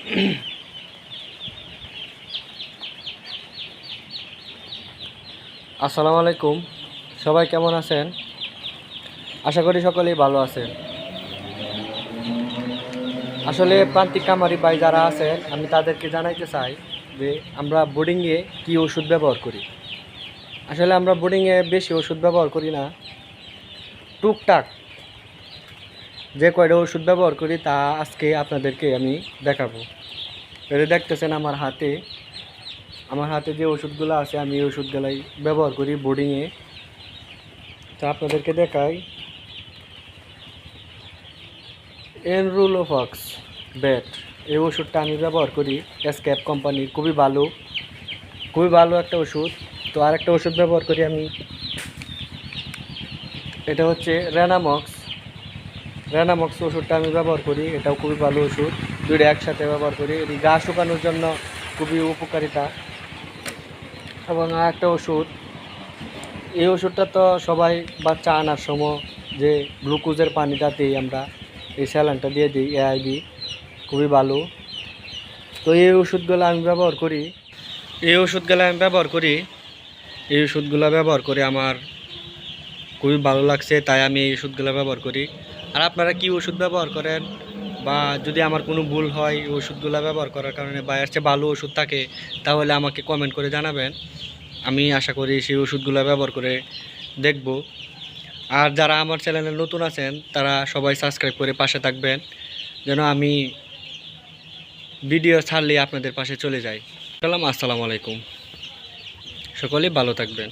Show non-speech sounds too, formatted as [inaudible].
[clears throat] আসসালামু আলাইকুম। সবাই কেমন আছেন? আশা করি সকলেই ভালো আছেন। আসলে প্রান্তিক কামারি ভাই যারা আছেন, আমি তাদেরকে জানাইতে চাই যে আমরা বোর্ডিংয়ে কী ওষুধ ব্যবহার করি। আসলে আমরা বোর্ডিংয়ে বেশি ওষুধ ব্যবহার করি না। টুকটাক যে কয়টা ওষুধ ব্যবহার করি তা আজকে আপনাদেরকে আমি দেখাবো। এটা দেখতেছেন আমার হাতে। আমার হাতে যে ওষুধগুলো আছে, আমি এই ওষুধগুলাই ব্যবহার করি বোর্ডিংয়ে তো আপনাদেরকে দেখাই। এনরুলোফক্স ব্যাট এই ওষুধটা আমি ব্যবহার করি। এসক্যাপ কোম্পানির খুবই ভালো। খুবই ভালো একটা ওষুধ। তো আরেকটা ওষুধ ব্যবহার করি আমি। এটা হচ্ছে রেনামক্স রেনামক্স ওষুধটা আমি ব্যবহার করি, এটাও খুবই ভালো ওষুধ। দুইটা একসাথে ব্যবহার করি, এটি গা শুকানোর জন্য খুবই উপকারিতা। এবং একটা ওষুধ, এই ওষুধটা তো সবাই বাচ্চা আনার সময় যে গ্লুকোজের পানিটাতেই আমরা এই স্যালানটা দিয়ে দিই এআইবি খুবই ভালো। তো এই ওষুধগুলো আমি ব্যবহার করি, এই ওষুধগুলো আমি ব্যবহার করি, এই ওষুধগুলো ব্যবহার করে আমার খুবই ভালো লাগছে, তাই আমি এই ওষুধগুলো ব্যবহার করি। আর আপনারা কি ওষুধ ব্যবহার করেন? বা যদি আমার কোনো ভুল হয় ওষুধগুলো ব্যবহার করার কারণে বা চেয়ে ভালো ওষুধ থাকে, তাহলে আমাকে কমেন্ট করে জানাবেন। আমি আশা করি সেই ওষুধগুলো ব্যবহার করে দেখব। আর যারা আমার চ্যানেলে নতুন আছেন, তারা সবাই সাবস্ক্রাইব করে পাশে থাকবেন, যেন আমি ভিডিও ছাড়লে আপনাদের পাশে চলে যাই। সালাম আসসালামু আলাইকুম। সকলেই ভালো থাকবেন।